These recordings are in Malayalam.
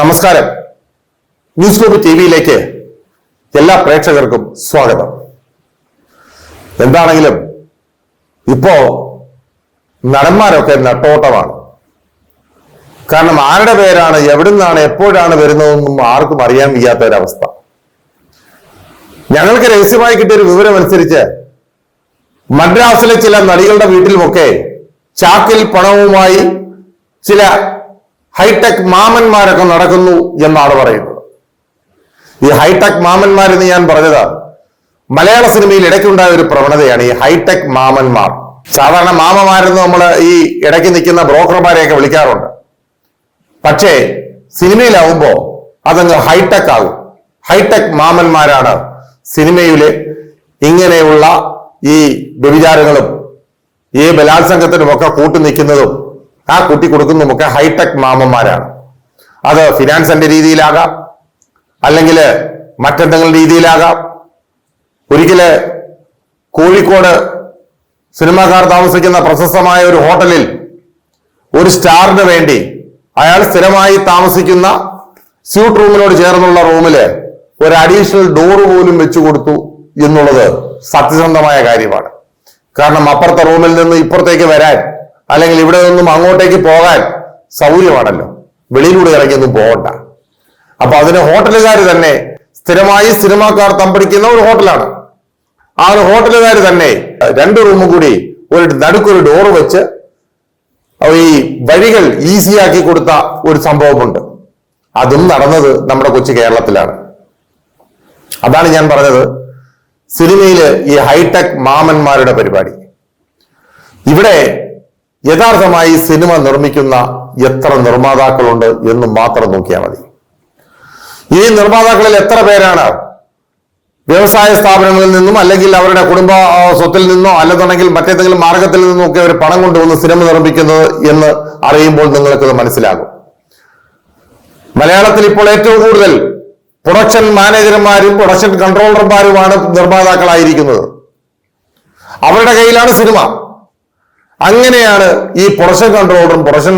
നമസ്കാരം. ന്യൂസ് ഗ്ലോബ് ടി വിയിലേക്ക് എല്ലാ പ്രേക്ഷകർക്കും സ്വാഗതം. എന്താണെങ്കിലും ഇപ്പോ നടന്മാരൊക്കെ നട്ടോട്ടമാണ്. കാരണം ആരുടെ പേരാണ് എവിടെ നിന്നാണ് എപ്പോഴാണ് വരുന്നതെന്നും ആർക്കും അറിയാൻ വയ്യാത്ത ഒരവസ്ഥ ഞങ്ങൾക്ക് രഹസ്യമായി കിട്ടിയ ഒരു വിവരം അനുസരിച്ച് മദ്രാസിലെ ചില നടികളുടെ വീട്ടിലുമൊക്കെ ചാക്കിൽ പണവുമായി ചില ഹൈടെക് മാമന്മാരൊക്കെ നടക്കുന്നു എന്നാണ് പറയുന്നത്. ഈ ഹൈടെക് മാമന്മാരെന്ന് ഞാൻ പറഞ്ഞത് മലയാള സിനിമയിൽ ഇടയ്ക്കുണ്ടായ ഒരു പ്രവണതയാണ് ഈ ഹൈടെക് മാമന്മാർ. സാധാരണ മാമമാരെന്ന് നമ്മൾ ഈ ഇടയ്ക്ക് നിൽക്കുന്ന ബ്രോക്കർമാരെയൊക്കെ വിളിക്കാറുണ്ട്. പക്ഷേ സിനിമയിലാവുമ്പോൾ അതങ്ങ് ഹൈടെക് ആകും. ഹൈടെക് മാമന്മാരാണ് സിനിമയിലെ ഇങ്ങനെയുള്ള ഈ വ്യഭിചാരങ്ങളും ഈ ബലാത്സംഗത്തിനുമൊക്കെ കൂട്ടു നിൽക്കുന്നതും ആ കുട്ടി കൊടുക്കുന്നതുമൊക്കെ ഹൈടെക് മാമന്മാരാണ്. അത് ഫിനാൻസിന്റെ രീതിയിലാകാം അല്ലെങ്കിൽ മറ്റെന്തെങ്കിലും രീതിയിലാകാം. ഒരിക്കൽ കോഴിക്കോട് സിനിമാക്കാർ താമസിക്കുന്ന പ്രശസ്തമായ ഒരു ഹോട്ടലിൽ ഒരു സ്റ്റാറിന് വേണ്ടി അയാൾ സ്ഥിരമായി താമസിക്കുന്ന സ്യൂട്ട് റൂമിനോട് ചേർന്നുള്ള റൂമിൽ ഒരു അഡീഷണൽ ഡോർ പോലും വെച്ചു കൊടുത്തു എന്നുള്ളത് സത്യസന്ധമായ കാര്യമാണ്. കാരണം അപ്പുറത്തെ റൂമിൽ നിന്ന് ഇപ്പുറത്തേക്ക് വരാൻ അല്ലെങ്കിൽ ഇവിടെ നിന്നും അങ്ങോട്ടേക്ക് പോകാൻ സൗകര്യമാണല്ലോ. വെളിയിലൂടെ ഇറങ്ങിയൊന്നും പോകണ്ട. അപ്പൊ അതിന് ഹോട്ടലുകാർ തന്നെ സ്ഥിരമായി സിനിമാക്കാർ തമ്പടിക്കുന്ന ഒരു ഹോട്ടലാണ്. ആ ഒരു ഹോട്ടലുകാർ തന്നെ രണ്ട് റൂമും കൂടി ഒരു നടുക്കൊരു ഡോറ് വെച്ച് ഈ വഴികൾ ഈസിയാക്കി കൊടുത്ത ഒരു സംഭവമുണ്ട്. അതും നടന്നത് നമ്മുടെ കൊച്ചു കേരളത്തിലാണ്. അതാണ് ഞാൻ പറഞ്ഞത്. സിനിമയിൽ ഈ ഹൈടെക് മാമന്മാരുടെ പരിപാടി. ഇവിടെ യഥാർത്ഥമായി സിനിമ നിർമ്മിക്കുന്ന എത്ര നിർമ്മാതാക്കളുണ്ട് എന്ന് മാത്രം നോക്കിയാൽ മതി. ഈ നിർമ്മാതാക്കളിൽ എത്ര പേരാണ്? വ്യവസായ സ്ഥാപനങ്ങളിൽ നിന്നും അല്ലെങ്കിൽ അവരുടെ കുടുംബ സ്വത്തിൽ നിന്നോ അല്ലെന്നുണ്ടെങ്കിൽ മറ്റേതെങ്കിലും മാർഗത്തിൽ നിന്നും ഒക്കെ അവർ പണം കൊണ്ടുവന്ന് സിനിമ നിർമ്മിക്കുന്നത് എന്ന് അറിയുമ്പോൾ നിങ്ങൾക്കത് മനസ്സിലാകും. മലയാളത്തിൽ ഇപ്പോൾ ഏറ്റവും കൂടുതൽ പ്രൊഡക്ഷൻ മാനേജർമാരും പ്രൊഡക്ഷൻ കൺട്രോളർമാരുമാണ് നിർമ്മാതാക്കളായിരിക്കുന്നത്. അവരുടെ കയ്യിലാണ് സിനിമ. അങ്ങനെയാണ് ഈ പ്രൊഡക്ഷൻ കൺട്രോളറും പ്രൊഡക്ഷൻ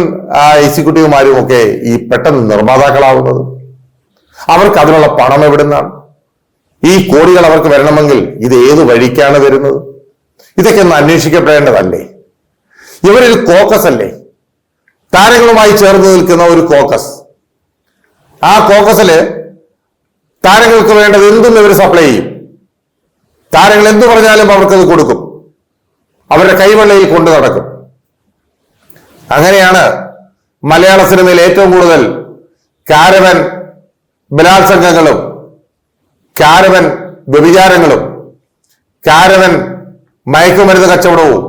എക്സിക്യൂട്ടീവുമാരും ഒക്കെ ഈ പെട്ടെന്ന് നിർമ്മാതാക്കളാവുന്നത്. അവർക്ക് അതിനുള്ള പണം എവിടുന്നാണ്? ഈ കോടികൾ അവർക്ക് വരണമെങ്കിൽ ഇത് ഏത് വഴിക്കാണ് വരുന്നത്? ഇതൊക്കെ ഒന്ന് അന്വേഷിക്കപ്പെടേണ്ടതല്ലേ? ഇവരൊരു കോക്കസ് അല്ലേ? താരങ്ങളുമായി ചേർന്ന് നിൽക്കുന്ന ഒരു കോക്കസ്. ആ കോക്കസിൽ താരങ്ങൾക്ക് വേണ്ടത് എന്തും ഇവർ സപ്ലൈ ചെയ്യും. താരങ്ങൾ എന്തു പറഞ്ഞാലും അവർക്കത് കൊടുക്കും. അവരുടെ കൈവെള്ളയിൽ കൊണ്ടു നടക്കും. അങ്ങനെയാണ് മലയാള സിനിമയിൽ ഏറ്റവും കൂടുതൽ കാരവൻ ബലാത്സംഗങ്ങളും കാരവൻ വ്യഭിചാരങ്ങളും കാരവൻ മയക്കുമരുന്ന് കച്ചവടവും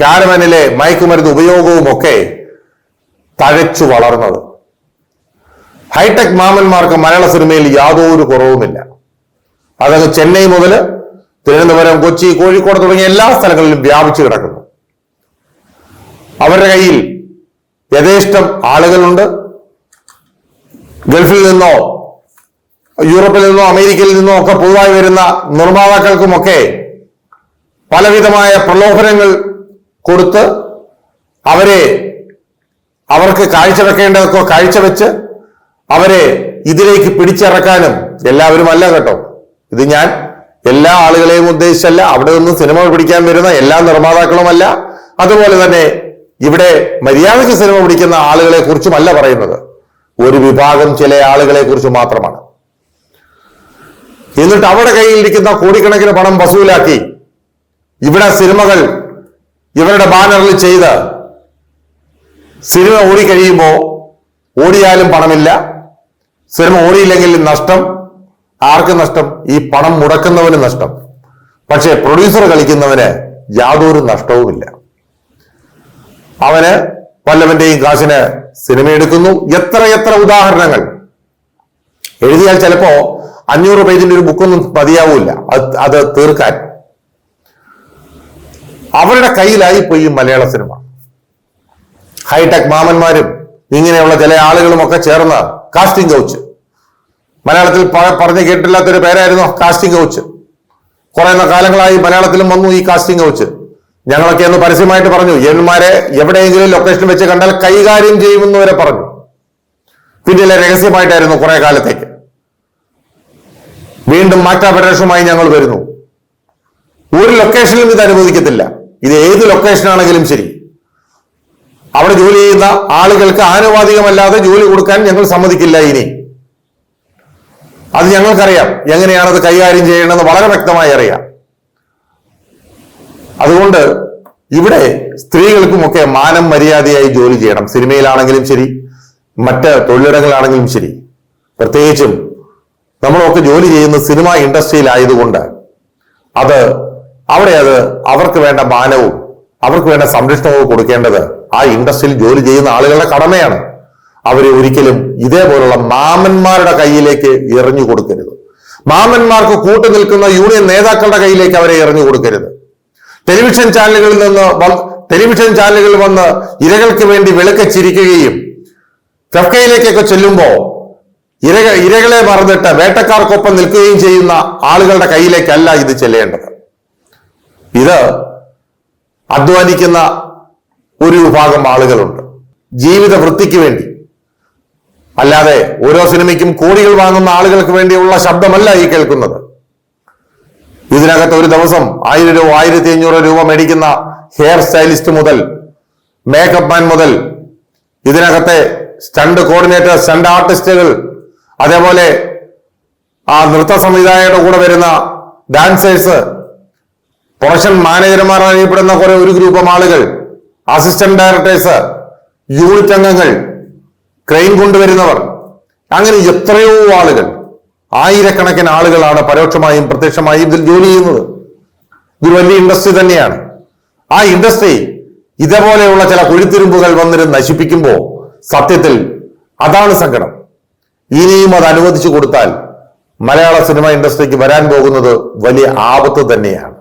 കാരവനിലെ മയക്കുമരുന്ന് ഉപയോഗവും ഒക്കെ തഴച്ചു വളർന്നത്. ഹൈടെക് മാമന്മാർക്ക് മലയാള സിനിമയിൽ യാതൊരു കുറവുമില്ല. അതങ്ങ് ചെന്നൈ മുതൽ തിരുവനന്തപുരം കൊച്ചി കോഴിക്കോട് തുടങ്ങിയ എല്ലാ സ്ഥലങ്ങളിലും വ്യാപിച്ചു കിടക്കുന്നു. അവരുടെ കയ്യിൽ യഥേഷ്ടം ആളുകളുണ്ട്. ഗൾഫിൽ നിന്നോ യൂറോപ്പിൽ നിന്നോ അമേരിക്കയിൽ നിന്നോ ഒക്കെ പുതുതായി വരുന്ന നിർമ്മാതാക്കൾക്കുമൊക്കെ പലവിധമായ പ്രലോഭനങ്ങൾ കൊടുത്ത് അവരെ അവർക്ക് കാഴ്ചവെക്കേണ്ടതൊക്കെ കാഴ്ചവെച്ച് അവരെ ഇതിലേക്ക് പിടിച്ചിറക്കാനും എല്ലാവരും അല്ല കേട്ടോ. ഇത് ഞാൻ എല്ലാ ആളുകളെയും ഉദ്ദേശിച്ചല്ല. അവിടെ നിന്ന് സിനിമ പിടിക്കാൻ വരുന്ന എല്ലാ നിർമ്മാതാക്കളുമല്ല. അതുപോലെ തന്നെ ഇവിടെ മര്യാദയ്ക്ക് സിനിമ പിടിക്കുന്ന ആളുകളെ കുറിച്ചുമല്ല പറയുന്നത്. ഒരു വിഭാഗം ചില ആളുകളെ കുറിച്ച് മാത്രമാണ്. എന്നിട്ട് അവിടെ കയ്യിലിരിക്കുന്ന കോടിക്കണക്കിന് പണം വസൂലാക്കി. ഇവിടെ സിനിമകൾ ഇവരുടെ ബാനറിൽ ചെയ്ത് സിനിമ ഓടിക്കഴിയുമ്പോൾ ഓടിയാലും പണമില്ല. സിനിമ ഓടിയില്ലെങ്കിൽ നഷ്ടം. ആർക്ക് നഷ്ടം? ഈ പണം മുടക്കുന്നവന് നഷ്ടം. പക്ഷേ പ്രൊഡ്യൂസർ കളിക്കുന്നവന് യാതൊരു നഷ്ടവുമില്ല. അവന് പല്ലവന്റെയും കാശിന് സിനിമ എടുക്കുന്നു. എത്ര എത്ര ഉദാഹരണങ്ങൾ. എഴുതിയാൽ ചിലപ്പോ അഞ്ഞൂറ് പേജിന്റെ ഒരു ബുക്കൊന്നും മതിയാവൂല അത് അത് തീർക്കാൻ. അവരുടെ കയ്യിലായി പോയി മലയാള സിനിമ ഹൈടെക് മാമന്മാരും ഇങ്ങനെയുള്ള ചില ആളുകളും ഒക്കെ ചേർന്ന് കാസ്റ്റിംഗ് കൗച്ച് മലയാളത്തിൽ പറഞ്ഞു കേട്ടില്ലാത്തൊരു പേരായിരുന്നു കാസ്റ്റിംഗ് കൗച്ച് കുറെ കാലങ്ങളായി മലയാളത്തിലും വന്നു ഈ കാസ്റ്റിംഗ് കൗച്ച് ഞങ്ങളൊക്കെ ഒന്ന് പരസ്യമായിട്ട് പറഞ്ഞു എന്മാരെ എവിടെയെങ്കിലും ലൊക്കേഷൻ വെച്ച് കണ്ടാൽ കൈകാര്യം ചെയ്യുമെന്ന് വരെ പറഞ്ഞു പിന്നിലെ രഹസ്യമായിട്ടായിരുന്നു കുറെ കാലത്തേക്ക്. വീണ്ടും മാറ്റാപരാശമായി ഞങ്ങൾ വരുന്നു. ഒരു ലൊക്കേഷനിലും ഇത് അനുവദിക്കത്തില്ല. ഇത് ഏത് ലൊക്കേഷൻ ആണെങ്കിലും ശരി. അവിടെ ജോലി ചെയ്യുന്ന ആളുകൾക്ക് ആനുപാതികമല്ലാതെ ജോലി കൊടുക്കാൻ ഞങ്ങൾ സമ്മതിക്കില്ല ഇനി. അത് ഞങ്ങൾക്കറിയാം. എങ്ങനെയാണ് അത് കൈകാര്യം ചെയ്യേണ്ടതെന്ന് വളരെ വ്യക്തമായി അറിയാം. അതുകൊണ്ട് ഇവിടെ സ്ത്രീകൾക്കുമൊക്കെ മാനം മര്യാദയായി ജോലി ചെയ്യണം. സിനിമയിലാണെങ്കിലും ശരി മറ്റ് തൊഴിലിടങ്ങളാണെങ്കിലും ശരി. പ്രത്യേകിച്ചും നമ്മളൊക്കെ ജോലി ചെയ്യുന്ന സിനിമ ഇൻഡസ്ട്രിയിലായതുകൊണ്ട് അത് അവിടെ അത് അവർക്ക് വേണ്ട മാനവും അവർക്ക് വേണ്ട സംരക്ഷണവും കൊടുക്കേണ്ടത് ആ ഇൻഡസ്ട്രിയിൽ ജോലി ചെയ്യുന്ന ആളുകളുടെ കടമയാണ്. അവരെ ഒരിക്കലും ഇതേപോലുള്ള മാമന്മാരുടെ കയ്യിലേക്ക് എറിഞ്ഞു കൊടുക്കരുത്. മാമന്മാർക്ക് കൂട്ടു നിൽക്കുന്ന യൂണിയൻ നേതാക്കളുടെ കയ്യിലേക്ക് അവരെ എറിഞ്ഞു കൊടുക്കരുത്. ടെലിവിഷൻ ചാനലുകളിൽ നിന്ന് ടെലിവിഷൻ ചാനലുകളിൽ വന്ന് ഇരകൾക്ക് വേണ്ടി വിളക്കച്ചിരിക്കുകയും കഫ്കയിലേക്കൊക്കെ ചെല്ലുമ്പോൾ ഇരക ഇരകളെ മറന്നിട്ട് വേട്ടക്കാർക്കൊപ്പം നിൽക്കുകയും ചെയ്യുന്ന ആളുകളുടെ കയ്യിലേക്കല്ല ഇത് ചെല്ലേണ്ടത്. ഇത് അധ്വാനിക്കുന്ന ഒരു വിഭാഗം ആളുകളുണ്ട്. ജീവിത വൃത്തിക്ക് വേണ്ടി അല്ലാതെ ഓരോ സിനിമയ്ക്കും കോടികൾ വാങ്ങുന്ന ആളുകൾക്ക് വേണ്ടിയുള്ള ശബ്ദമല്ല ഈ കേൾക്കുന്നത്. ഇതിനകത്ത് ഒരു ദിവസം ആയിരം രൂപ ആയിരത്തി അഞ്ഞൂറ് രൂപ മേടിക്കുന്ന ഹെയർ സ്റ്റൈലിസ്റ്റ് മുതൽ മേക്കപ്പ് മാൻ മുതൽ ഇതിനകത്തെ സ്റ്റണ്ട് കോർഡിനേറ്റർ സ്റ്റണ്ട് ആർട്ടിസ്റ്റുകൾ അതേപോലെ ആ നൃത്ത സംവിധായകരുടെ കൂടെ വരുന്ന ഡാൻസേഴ്സ് പ്രൊഫഷൻ മാനേജർമാർ അറിയപ്പെടുന്ന കുറെ ഒരു ഗ്രൂപ്പ് ആളുകൾ അസിസ്റ്റന്റ് ഡയറക്ടേഴ്സ് യൂണിറ്റ് അംഗങ്ങൾ ക്രെയിൻ കൊണ്ടുവരുന്നവർ. അങ്ങനെ എത്രയോ ആളുകൾ ആയിരക്കണക്കിന് ആളുകളാണ് പരോക്ഷമായും പ്രത്യക്ഷമായും ഇതിൽ ജോലി ചെയ്യുന്നത്. ഇതൊരു വലിയ ഇൻഡസ്ട്രി തന്നെയാണ്. ആ ഇൻഡസ്ട്രി ഇതേപോലെയുള്ള ചില കുഴിത്തിരുമ്പുകൾ വന്നിരുന്ന് നശിപ്പിക്കുമ്പോൾ സത്യത്തിൽ അതാണ് സങ്കടം. ഇനിയും അത് അനുവദിച്ചു കൊടുത്താൽ മലയാള സിനിമ ഇൻഡസ്ട്രിക്ക് വരാൻ പോകുന്നത് വലിയ ആപത്ത് തന്നെയാണ്.